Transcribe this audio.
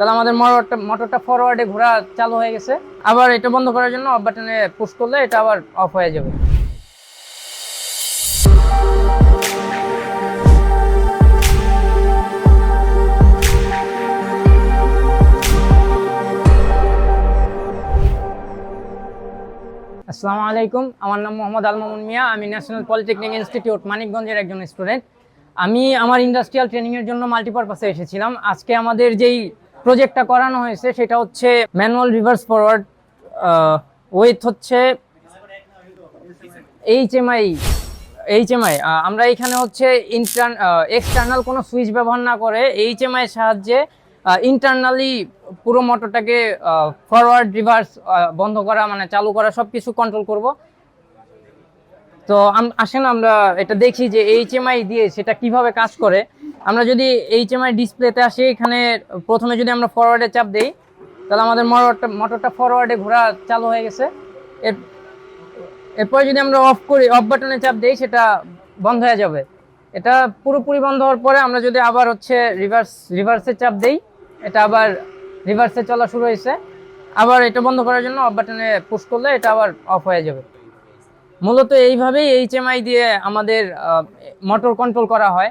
তাহলে আমাদের মোটরটা মোটরটা ফরওয়ার্ডে ঘোরা চালু হয়ে গেছে। আবার এটা বন্ধ করার জন্য অফ বাটনে পুশ করলে এটা আবার অফ হয়ে যাবে। আসসালামু আলাইকুম, আমার নাম মোহাম্মদ আল মামুন মিয়া, আমি ন্যাশনাল পলিটেকনিক ইনস্টিটিউট মানিকগঞ্জের একজন স্টুডেন্ট আমি আমার ইন্ডাস্ট্রিয়াল ট্রেনিংয়ের জন্য মাল্টিপারপাসে এসেছিলাম। আজকে আমাদের যেই প্রজেক্টটা করানো হয়েছে, সেটা হচ্ছে ম্যানুয়াল রিভার্স ফরওয়ার্ড ওয়েথ হচ্ছে এইচএমআই এইচএমআই আমরা এখানে হচ্ছে ইন্টার এক্সটার্নাল কোনো সুইচ ব্যবহার না করে এইচএমআই সাহায্যে ইন্টারনালি পুরো মোটরটাকে ফরওয়ার্ড রিভার্স বন্ধ করা মানে চালু করা সব কিছু কন্ট্রোল করব। তো আসেন আমরা এটা দেখি যে এইচএমআই দিয়ে সেটা কীভাবে কাজ করে। আমরা যদি এইচএমআই ডিসপ্লেতে আসি, এখানে প্রথমে যদি আমরা ফরওয়ার্ডে চাপ দিই, তাহলে আমাদের মোটরটা মোটরটা ফরওয়ার্ডে ঘোরা চালু হয়ে গেছে। এর, এরপর যদি আমরা অফ করি অফ বাটনে চাপ দিই, সেটা বন্ধ হয়ে যাবে। এটা পুরোপুরি বন্ধ হওয়ার পরে আমরা যদি আবার হচ্ছে রিভার্স রিভার্সে চাপ দেই, এটা আবার রিভার্সে চলা শুরু হয়েছে। আবার এটা বন্ধ করার জন্য অফ বাটনে পুশ করলে এটা আবার অফ হয়ে যাবে। মূলত এইভাবেই এইচএমআই দিয়ে আমাদের মোটর কন্ট্রোল করা হয়।